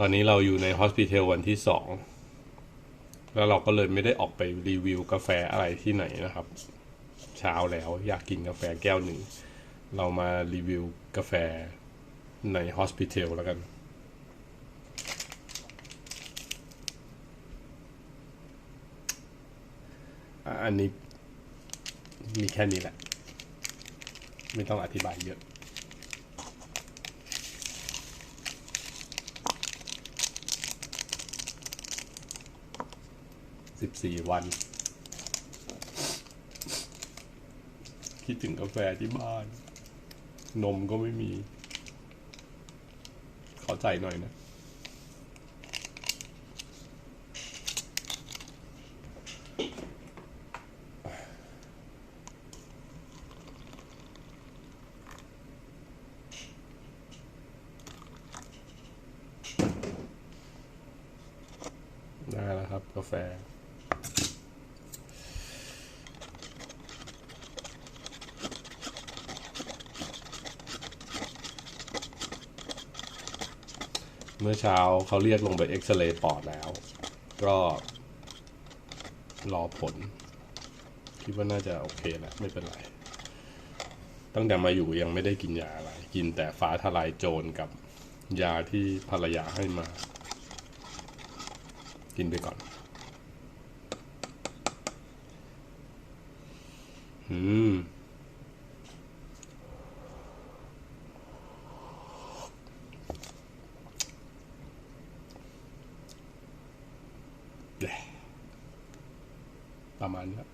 ตอนนี้เราอยู่ในฮอสพิทลวันที่สองแล้วเราก็เลยไม่ได้ออกไปรีวิวกาแฟอะไรที่ไหนนะครับ เช้าแล้วอยากกินกาแฟแก้วหนึ่ง เรามารีวิวกาแฟในฮอสพิทลแล้วกัน อันนี้มีแค่นี้แหละ ไม่ต้องอธิบายเยอะ สิบสี่วัน คิดถึงกาแฟที่บ้าน นมก็ไม่มี ขอใจหน่อยนะได้แล้วครับ กาแฟ เมื่อเช้าเขาเรียกลงไปเอ็กซเรย์ปอดแล้ว ก็รอผล คิดว่าน่าจะโอเคแหล้วไม่เป็นไร ตั้งแต่มาอยู่ยังไม่ได้กินยาอะไร กินแต่ฟ้าทลายโจรกับยาที่ภรรยาให้มา กินไปก่อน อืม ประมาณนี้ครับ